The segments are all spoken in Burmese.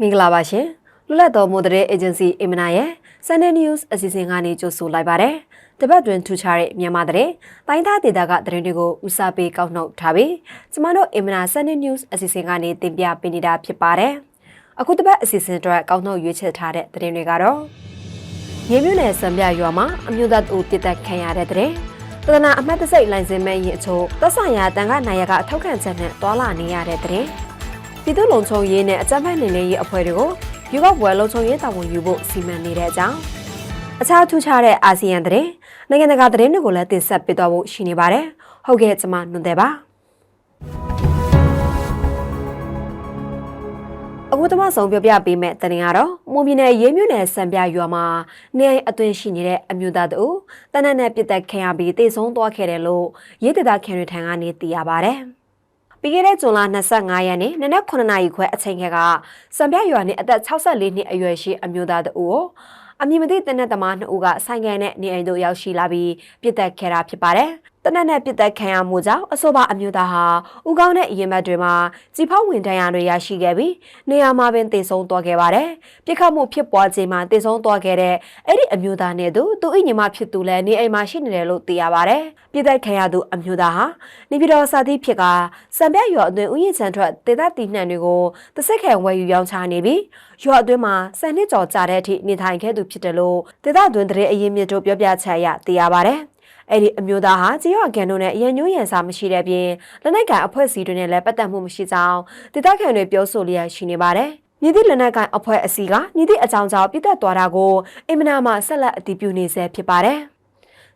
မင်္ဂလာပါရှင်လွတ်လပ်သောမိုးတဲ့ agency အင်မနာရဲ့ Sunday News အစီအစဉ်ကနေကြိုဆိုလိုက်ပါတယ်တပတ်တွင်ထူခြားတဲ့မြန်မာတဲ့တိုင်းသားဒေသကသတင်းတွေကိုဦးစားပေးကောက်နှုတ်ထားပြီးကျမတို့အင်မနာ Sunday News အစီအစဉ်ကနေတင်ပြပေးနေတာဖြစ်ပါတယ်အခုတပတ်အစီအစဉ်အတွက်ကောက်နှုတ်ရွေးချယ်ထားတဲ့သတင်းတွေကတော့ရေမြုပ်နယ်စံပြရွာမှာအမျိုးသားတို့ပြည်သက်ခံရတဲ့တဲ့တဒနာအမှတ်တစိတ်လိုင်စင်မဲ့ရင်အချို့သက်ဆိုင်ရာတန်ခါနိုင်ရကအထောက်ခံချက်နဲ့တွာလာနေရတဲ့တဲ့ ပြည်သူ့လုံခြုံရေးနဲ့အကြမ်းဖက်နေနေရေးအဖွဲ့တွေကိုယူကောက်ပွဲလုံခြုံရေးတာဝန်ယူဖို့စီမံနေတဲ့အကြောင်းအခြားထူးခြားတဲ့အာဆီယံတဲ့နိုင်ငံတကာသတင်းတွေကိုလည်းတင်ဆက်ပေးသွားဖို့ရှိနေပါတယ်။ဟုတ်ကဲ့ကျွန်မနှွန်တယ်ပါ။အခုတမဆုံးပြောပြပေးမယ့်တရင်ကတော့မွန်ပြည်နယ်ရေးမြို့နယ်စံပြရွာမှာနေအိမ်အတွင်းရှိနေတဲ့အမျိုးသားတို့တနက်နဲ့ပြစ်တက်ခံရပြီးတေဆုံးသွားခဲ့တယ်လို့ရေးဒေသခံတွေထံကနေသိရပါဗျ။ ပြီးခဲ့တဲ့ဇွန်လ25ရက်နေ့နနက်9နာရီခွဲအချိန်ခက်ကစံပြရွာနေအသက်64နှစ်အရွယ်ရှိအမျိုးသားတို့ကိုအမည်မသိတနက်သမားနှစ်ဦးကဆိုင်ကန်နဲ့နေအိမ်တို့ရောက်ရှိလာပြီးပြစ်တက်ခဲ့တာဖြစ်ပါတယ်။ တနက်နဲ့ပြစ်တက်ခံရမှုကြောင့်အဆိုပါအမျိုးသားဟာဥကောင်းတဲ့အရင်ဘက်တွေမှာကြီးဖောက်ဝင်တန်းရတွေရရှိခဲ့ပြီးနေရာမှာပင်တည်ဆုံးသွားခဲ့ပါတယ်။ပြစ်ခတ်မှုဖြစ်ပွားချိန်မှာတည်ဆုံးသွားခဲ့တဲ့အဲ့ဒီအမျိုးသားနဲ့သူသူ့အညီမဖြစ်သူလည်းနေအိမ်မှာရှိနေတယ်လို့သိရပါတယ်။ပြစ်တက်ခံရသူအမျိုးသားဟာနေပြည်တော်စာသီးဖြစ်ကစံပြရွာအတွင်းဥယျာဉ်ချန်ထွက်ဒေသတည်နှံတွေကိုတသက်ခံဝယ်ယူရောင်းချနေပြီးရွာအတွင်းမှာစံနှစ်ကျော်ကြာတဲ့အထိနေထိုင်ခဲ့သူဖြစ်တယ်လို့ဒေသတွင်တရေအရင်မြစ်တို့ပြောပြချက်အရသိရပါတယ်။ အဲ့ဒီအမျိုးသားဟာကြေးရွာကန်တို့နဲ့အရန်ညိုးရန်စာမရှိတဲ့ပြင်လက်နက်ကန်အဖွဲ့အစည်းတွေနဲ့လည်းပတ်သက်မှုမရှိကြောင်းဒေသခံတွေပြောဆိုလျက်ရှိနေပါတယ်။မြစ်သည့်လက်နက်ကန်အဖွဲ့အစည်းကမြစ်သည့်အကြောင်းကြောင့်ပြစ်သက်သွားတာကိုအင်မနာမှဆက်လက်အတည်ပြုနေဆဲဖြစ်ပါတယ်။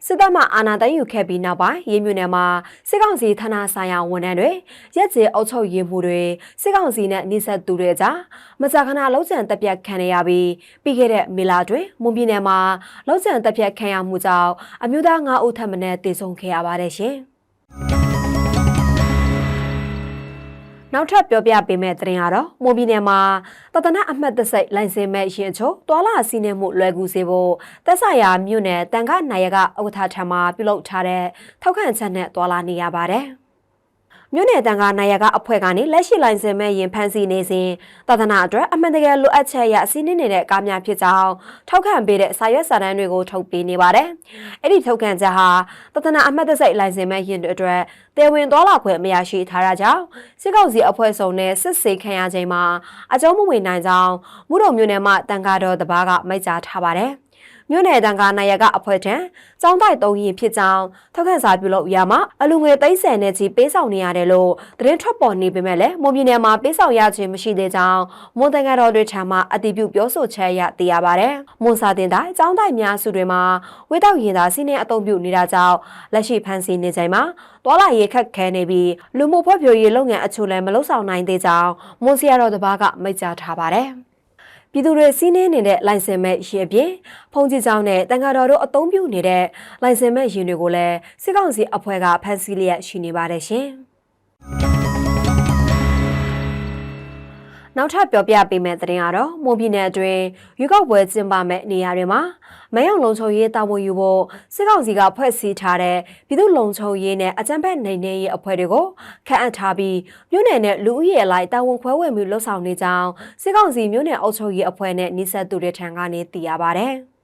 စစ်တပ်မှအာဏာသိမ်းယူခဲ့ပြီးနောက်ပိုင်းရေးမြနယ်မှာစစ်ကောင်စီဌာနဆိုင်ရာဝန်ထမ်းတွေရက်ကျေအုပ်ချုပ်ရေးမှုတွေစစ်ကောင်စီနဲ့နှိစက်သူတွေကြားမကြာခဏလုံးချံတက်ပြတ်ခံရပြီးပြီးခဲ့တဲ့မေလတွင်မွန်ပြည်နယ်မှာလုံးချံတက်ပြတ်ခံရမှုကြောင့်အမျိုးသား9ဦးထပ်မံတေဆုံးခဲ့ရပါတယ်ရှင်။ နောက်ထပ်ပြောပြပေးမယ့်သတင်းကတော့မွန်ပြည်နယ်မှာတသနာအမှတ်တစိတ်လိုင်စင်မဲ့ရင်ချိုတွာလာစီးနေမှုလွယ်ကူစေဖို့သက်ဆိုင်ရာမြို့နယ်တန်ခနိုင်ရကဥက္ကဋ္ဌထံမှပြုလုပ်ထားတဲ့ထောက်ခံချက်နဲ့တွာလာနေရပါတယ်။ မြို့နယ်တန်ခါနိုင်ရကအဖွဲ့ကနေလက်ရှိလိုင်စင်မဲ့ရင်ဖမ်းဆီးနေစဉ်သာသနာအတွက်အမှန်တကယ်လိုအပ်ချက်ရစီးနှင်းနေတဲ့ကားများဖြစ်ကြောင်းထောက်ခံပေးတဲ့စာရွက်စာတမ်းတွေကိုထုတ်ပေးနေပါတယ်။အဲ့ဒီထုတ်ခံချက်ဟာသာသနာအမှတ်တစိတ်လိုင်စင်မဲ့ရင်တွေအတွက်တေဝင်သွားလာခွင့်မရရှိထားတာကြောင့်စစ်ကောင်စီအဖွဲ့စုံနဲ့စစ်ဆေးခံရချိန်မှာအကြုံးမဝင်နိုင်ကြောင်းမြို့တော်မြို့နယ်မှတန်ခါတော်တပားကမိတ်ကြားထားပါတယ်။ မြို့နယ်တန်ခါနိုင်ရကအဖွဲ့ထံចောင်းတိုက်သုံးရင်ဖြစ်ကြောင်းထောက်ခံစာပြုလုပ်ရမှာအလူငွေသိန်းဆယ်နဲ့ချီပေးဆောင်နေရတယ်လို့သတင်းထွက်ပေါ်နေပေမဲ့လည်းမွန်ပြည်နယ်မှာပေးဆောင်ရခြင်းမရှိသေးကြောင်းမွန်တန်ခါတော်တွေထံမှအတည်ပြုပြောဆိုချက်ရသိရပါဗျ။မွန်စာတင်တိုင်းចောင်းတိုက်များစုတွေမှာဝေတောက်ရင်သာစီးနေအုံပြုနေတာကြောင့်လက်ရှိဖန်ဆီးနေချိန်မှာတွာလာရေးခက်ခဲနေပြီးလူမှုဖွဲ့ဖြိုးရေးလုပ်ငန်းအချို့လည်းမလုပ်ဆောင်နိုင်သေးကြောင်းမွန်စီယာတော်တပားကမိတ်ကြားထားပါတယ်။ ပြည်သူတွေစီးနှင်းနေတဲ့လိုင်စင်မဲ့ရေပြင်ဖုန်ကြီးကျောင်းနဲ့တန်ဃာတော်တို့အသုံးပြုနေတဲ့လိုင်စင်မဲ့ရင်တွေကိုလည်းစစ်ကောင်စီအဖွဲ့ကဖမ်းဆီးလျက်ရှိနေပါတယ်ရှင်။ နောက်ထပ်ပြောပြပေးမယ့်သတင်းကတော့မွန်ပြည်နယ်အတွင်းရွေးကောက်ပွဲကျင်းပမယ့်နေရာတွေမှာမဲရုံလုံခြုံရေးတာဝန်ယူဖို့စစ်ကောင်စီကဖွဲ့စည်းထားတဲ့ပြည်သူ့လုံခြုံရေးနဲ့အကြမ်းဖက်နိုင်နေရေးအဖွဲ့တွေကိုခန့်အပ်ထားပြီးမြို့နယ်နဲ့လူဦးရေအလိုက်တာဝန်ခွဲဝေမှုလှုပ်ဆောင်နေကြောင်းစစ်ကောင်စီမြို့နယ်အုပ်ချုပ်ရေးအဖွဲ့နဲ့နှိစက်သူတွေထံကနေသိရပါဗျ။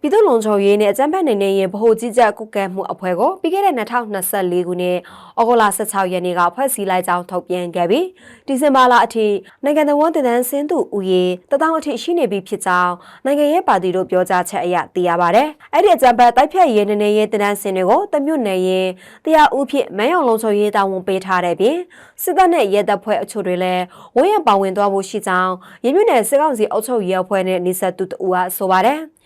ပြည်သူ့လုံခြုံရေးနဲ့အကြမ်းဖက်နိုင်နေရင်ဗဟိုကြီးကြပ်ကုကဲမှုအဖွဲ့ကိုပြီးခဲ့တဲ့2024ခုနှစ်ဩဂုတ်လ16ရက်နေ့ကဖွဲ့စည်းလိုက်ကြောင်းထုတ်ပြန်ခဲ့ပြီးဒီဇင်ဘာလအထိနိုင်ငံတော်ဝန်တန်းစင်းသူဦးရေတထောင်အထိရှိနေပြီဖြစ်ကြောင်းနိုင်ငံရေးပါတီတို့ပြောကြားချက်အရသိရပါဗျ။အဲ့ဒီအကြမ်းဖက်တိုက်ဖြတ်ရေးနေနေရေးတန်းစင်းတွေကိုတမြို့နယ်ရင်တရားဦးဖြစ်မန်းရုံလုံခြုံရေးတာဝန်ပေးထားတဲ့ပြင်စစ်တပ်နဲ့ရဲတပ်ဖွဲ့အချို့တွေလည်းဝန်းရပါဝင်သွားဖို့ရှိကြောင်းရင်းမြစ်နယ်စစ်ကောင်စီအုပ်ချုပ်ရေးအဖွဲ့နဲ့နေဆက်သူတူကဆိုပါတယ်။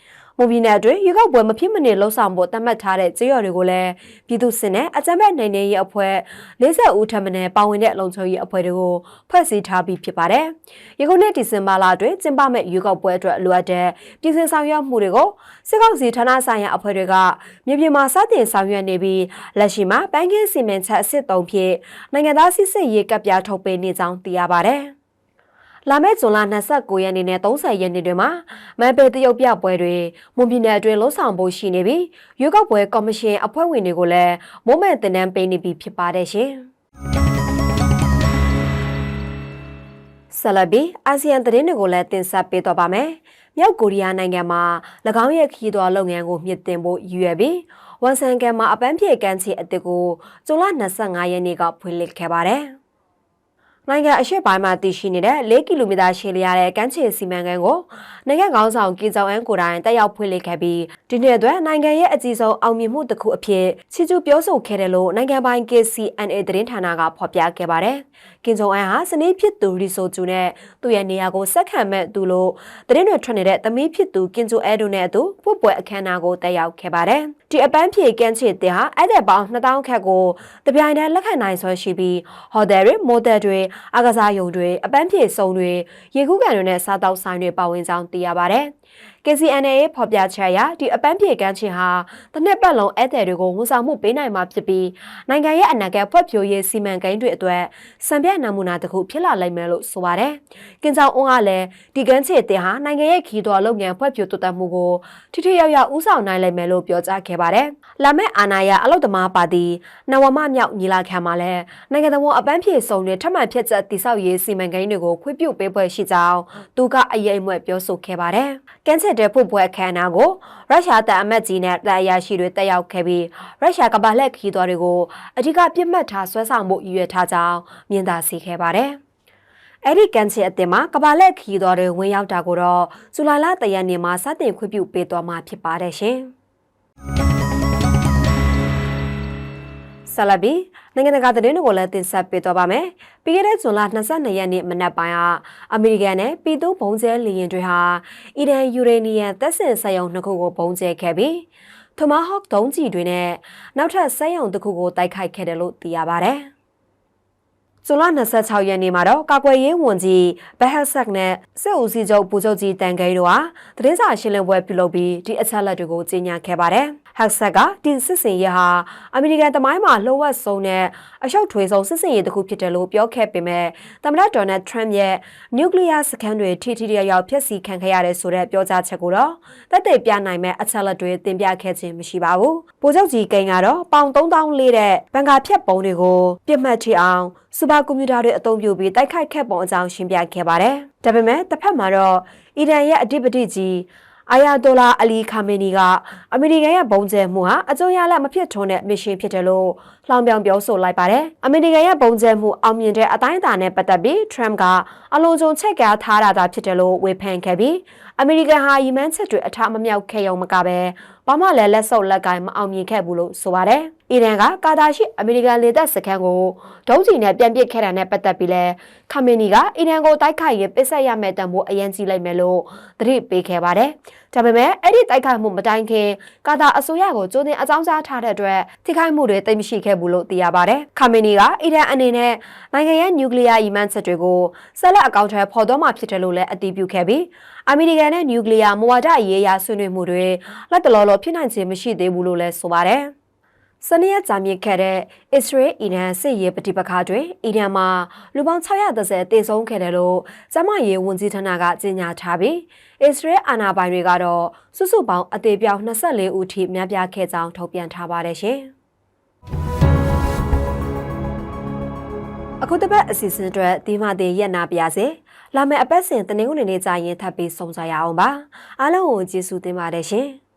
မွန်ပြည်နယ်အတွင်းရွေးကောက်ပွဲမဖြစ်မနေလှုပ်ဆောင်ဖို့တတ်မှတ်ထားတဲ့ကြေးရော်တွေကိုလည်းပြည်သူ့စစ်နဲ့အကြမ်းဖက်နိုင်နေရေးအဖွဲ့40ဦးထပ်မံပါဝင်တဲ့လုံခြုံရေးအဖွဲ့တွေကိုဖွဲ့စည်းထားပြီးဖြစ်ပါတယ်။ယခုနှစ်ဒီဇင်ဘာလအတွင်းကျင်းပမဲ့ရွေးကောက်ပွဲအတွက်လိုအပ်တဲ့ပြည်စင်ဆောင်ရွက်မှုတွေကိုစစ်ကောင်စီဌာနဆိုင်ရာအဖွဲ့တွေကမြေပြင်မှာစတင်ဆောင်ရွက်နေပြီးလက်ရှိမှာပန်းကင်းစီမံချက်အစ်စ်သုံးဖြင့်နိုင်ငံသားစစ်စစ်ရေးကပ်ပြားထုတ်ပေးနေကြောင်းသိရပါတယ်။ လာမယ့်ဇွန်လ29ရက်နေ့နဲ့30ရက်နေ့တွေမှာမန်ပေတရုတ်ပြပွဲတွေမွန်ပြည်နယ်အတွင်းလှုပ်ဆောင်ဖို့ရှိနေပြီးရွေးကောက်ပွဲကော်မရှင်အဖွဲ့ဝင်တွေကိုလည်းမုံမဲ့တင်နန်းပေးနေပြီဖြစ်ပါတယ်ရှင်။စဆက်လက်ပြီးအာဆီယံသတင်းတွေကိုလည်းတင်ဆက်ပေးတော့ပါမယ်။မြောက်ကိုရီးယားနိုင်ငံမှာ၎င်းရဲ့ခရီးသွားလုပ်ငန်းကိုမြင့်တင်ဖို့ရည်ရွယ်ပြီးဝန်ဆန်ကန်မှာအပန်းဖြေကမ်းခြေအစ်စ်ကိုဇွန်လ25ရက်နေ့ကဖွင့်လှစ်ခဲ့ပါတယ်။ နိုင်ငံအရှေ့ပိုင်းမှာတည်ရှိနေတဲ့4ကီလိုမီတာရှည်လျားတဲ့ကမ်းခြေစီမံကိန်းကိုနိုင်ငံခေါင်းဆောင်ကင်ဂျောင်အန်ကိုတိုင်တက်ရောက်ဖွင့်လှစ်ခဲ့ပြီးဒီနှစ်အတွက်နိုင်ငံရဲ့အကြီးဆုံးအောင်မြင်မှုတစ်ခုအဖြစ်ချီကျူးပြောဆိုခဲ့တယ်လို့နိုင်ငံပိုင် KCNA သတင်းဌာနကဖော်ပြခဲ့ပါတယ်။ကင်ဂျောင်အန်ဟာစနေဖြစ်သူရီဆိုဂျူနဲ့သူ့ရဲ့နေရာကိုဆက်ခံမဲ့သူလို့သတင်းတွေထွက်နေတဲ့သမီးဖြစ်သူကင်ဂျိုအဲဒိုနဲ့အတူဖွပွဲအခမ်းအနားကိုတက်ရောက်ခဲ့ပါတယ်။ဒီအပန်းဖြေကမ်းခြေတင်ဟာအဲ့တဲ့ပေါင်း2000ခန့်ကိုတပြိုင်တည်းလက်ခံနိုင်ဆွဲရှိပြီးဟိုတယ်တွေမိုတယ်တွေအကစားရုံတွေအပန်းဖြေစုံတွေရေကူးကန်တွေနဲ့စားတောက်ဆိုင်တွေပါဝင်ကြောင်းသိရပါတယ်။ KCNA ဖော်ပြချက်အရဒီအပန်းဖြေကမ်းခြေဟာတစ်နှစ်ပတ်လုံးဧည့်သည်တွေကိုဝန်ဆောင်မှုပေးနိုင်မှာဖြစ်ပြီးနိုင်ငံရဲ့အနာဂတ်ဖွံ့ဖြိုးရေးစီမံကိန်းတွေအတွက်စံပြနမူနာတစ်ခုဖြစ်လာလိမ့်မယ်လို့ဆိုပါတယ်။ကင်ချောင်အွန်းကလည်းဒီကမ်းခြေတင်ဟာနိုင်ငံရဲ့ခီးသွွာလုပ်ငန်းဖွံ့ဖြိုးတိုးတက်မှုကိုထိထိရောက်ရောက်ဦးဆောင်နိုင်လိမ့်မယ်လို့ပြောကြားခဲ့ပါတယ်။လာမယ့်အာဏာရအလုတ်သမားပါတီနဝမမြောက်ညီလာခံမှာလည်းနိုင်ငံတော်အပန်းဖြေစုံတွေထပ်မံဖြစ်ချက်တည်ဆောက်ရေးစီမံကိန်းတွေကိုခွင့်ပြုပေးပွဲရှိကြောင်းသူကအရေးအမွဲ့ပြောဆိုခဲ့ပါတယ်။ကမ်းခြေတဲ့ဖို့ပွဲအခမ်းအနားကိုရုရှားတပ်အမတ်ကြီးနဲ့တပ်အရာရှိတွေတက်ရောက်ခဲ့ပြီးရုရှားကမ္ဘာလက်ခီးသွားတွေကိုအဓိကပြစ်မှတ်ထားဆွဲဆောင်မှုရည်ရွယ်ထားကြောင်းမြင်သာစေခဲ့ပါတယ်။အဲ့ဒီကန်ချီအတင်မှာကဘာလက်ခီးတော်တွေဝင်ရောက်တာကိုတော့ဇူလိုင်လတရက်နေ့မှာစတင်ခွင့်ပြုပေးသွားမှာဖြစ်ပါတယ်ရှင်။ ဆလဘီနိုင်ငံတကာသတင်းတွေကိုလည်းတင်ဆက်ပေးသွားပါမယ်။ပြီးခဲ့တဲ့ဇွန်လ22ရက်နေ့မနက်ပိုင်းကအမေရိကန်နဲ့ပြည်သူဘုံကျဲလေယာဉ်တွေဟာအီရန်ယူရေနီယံတပ်ဆင်စက်ရုံနှစ်ခုကိုဘုံကျဲခဲ့ပြီးထမဟော့ဒုံးကျည်တွေနဲ့နောက်ထပ်စက်ရုံတစ်ခုကိုတိုက်ခိုက်ခဲ့တယ်လို့သိရပါဗျ။ဇွန်လ26ရက်နေ့မှာတော့ကာကွယ်ရေးဝန်ကြီးဘဟက်ဆက်နဲ့စစ်ဦးစီးချုပ်ပူချုပ်ကြီးတန်ကိန်းတို့ဟာသတင်းစာရှင်းလင်းပွဲပြုလုပ်ပြီးဒီအချက်အလက်တွေကိုကြေညာခဲ့ပါတယ်။ ဟက်ဆက်ကဒီစစ်စင်ရေးဟာအမေရိကန်တမိုင်းမှာလှုပ်ဝက်ဆုံးတဲ့အရှုပ်ထွေးဆုံးစစ်စင်ရေးတစ်ခုဖြစ်တယ်လို့ပြောခဲ့ပေမဲ့သမ္မတဒေါ်နယ်ထရမ့်ရဲ့နျူကလ িয়ার စခန်းတွေထိထိရရောက်ဖျက်ဆီးခံခဲ့ရတယ်ဆိုတဲ့ပြောကြားချက်ကိုတော့တက်တဲ့ပြနိုင်မဲ့အချက်အလက်တွေတင်ပြခဲ့ခြင်းမရှိပါဘူး။ဗိုလ်ချုပ်ကြီးကိန်းကတော့ပေါင်3000လေးတဲ့ဘန်ကာဖြတ်ပုံတွေကိုပြစ်မှတ်ထိအောင်စူပါကွန်ပျူတာတွေအသုံးပြုပြီးတိုက်ခိုက်ခဲ့ပုံအကြောင်းရှင်းပြခဲ့ပါတယ်။ဒါပေမဲ့တစ်ဖက်မှာတော့အီရန်ရဲ့အဓိပတိကြီး အာယာတိုလာအလီခါမေနီကအမေရိကန်ရဲ့ဘုံကျဲမှုဟာအကျိုးရလမဖြစ်ထွန်းတဲ့မစ်ရှင်ဖြစ်တယ်လို့လှောင်ပြောင်ပြောဆိုလိုက်ပါတယ်။အမေရိကန်ရဲ့ဘုံကျဲမှုအောင်မြင်တဲ့အတိုင်းအတာနဲ့ပတ်သက်ပြီး Trump ကအလုံးစုံချက်ကထားတာသာဖြစ်တယ်လို့ဝေဖန်ခဲ့ပြီးအမေရိကန်ဟာရီမန်းချက်တွေအထမမြောက်ခဲ့ရုံမကပဲဘာမှလည်းလက်ဆုပ်လက်ကင်မအောင်မြင်ခဲ့ဘူးလို့ဆိုပါတယ်။ အီရန်ကကာတာရှိအမေရိကန်လေတပ်စခန်းကိုဒုံးကျည်နဲ့ပြန်ပစ်ခဲ့တာနဲ့ပတ်သက်ပြီးလဲခမီနီကအီရန်ကိုတိုက်ခိုက်ရင်ပစ်ဆက်ရမယ့်တံမိုးအရင်ကြီးလိုက်မယ်လို့သတိပေးခဲ့ပါတယ်။ဒါပေမဲ့အဲ့ဒီတိုက်ခိုက်မှုမတိုင်ခင်ကာတာအစိုးရကိုကြိုးတင်အကြောင်းကြားထားတဲ့အတွက်ထိခိုက်မှုတွေသိမရှိခဲ့ဘူးလို့သိရပါတယ်။ခမီနီကအီရန်အနေနဲ့နိုင်ငံရဲ့နျူကလ িয়ার အီမန်ချက်တွေကိုဆက်လက်အကောင့်ထဲပေါ်တော့မှဖြစ်တယ်လို့လည်းအတည်ပြုခဲ့ပြီးအမေရိကန်နဲ့နျူကလ িয়ার မဝါဒရေးရာဆွေးနွေးမှုတွေလက်တလောလောဖြစ်နိုင်ခြင်းမရှိသေးဘူးလို့လည်းဆိုပါတယ်။ စနေရက်ကြာမြင့်ခဲ့တဲ့အစ္စရေးအီရန်စစ်ရေးပဋိပက္ခတွင်အီရန်မှာလူပေါင်း630တေဆုံးခဲ့တယ်လို့ကျမရေးဝန်ကြီးဌာနကကြေညာထားပြီးအစ္စရေးအာဏာပိုင်တွေကတော့စုစုပေါင်းအသေးပြောင်း24ဦးထိများပြားခဲ့ကြောင်းထုတ်ပြန်ထားပါတယ်ရှင်။အခုတစ်ပတ်အစီအစဉ်အတွက်ဒီမှတည်းရက်နာပါရစေ။လာမယ့်အပတ်စဉ်တနင်္ဂနွေနေ့ကြာရင်ထပ်ပြီးဆုံကြရအောင်ပါအားလုံးကိုကျေးဇူးတင်ပါတယ်ရှင်။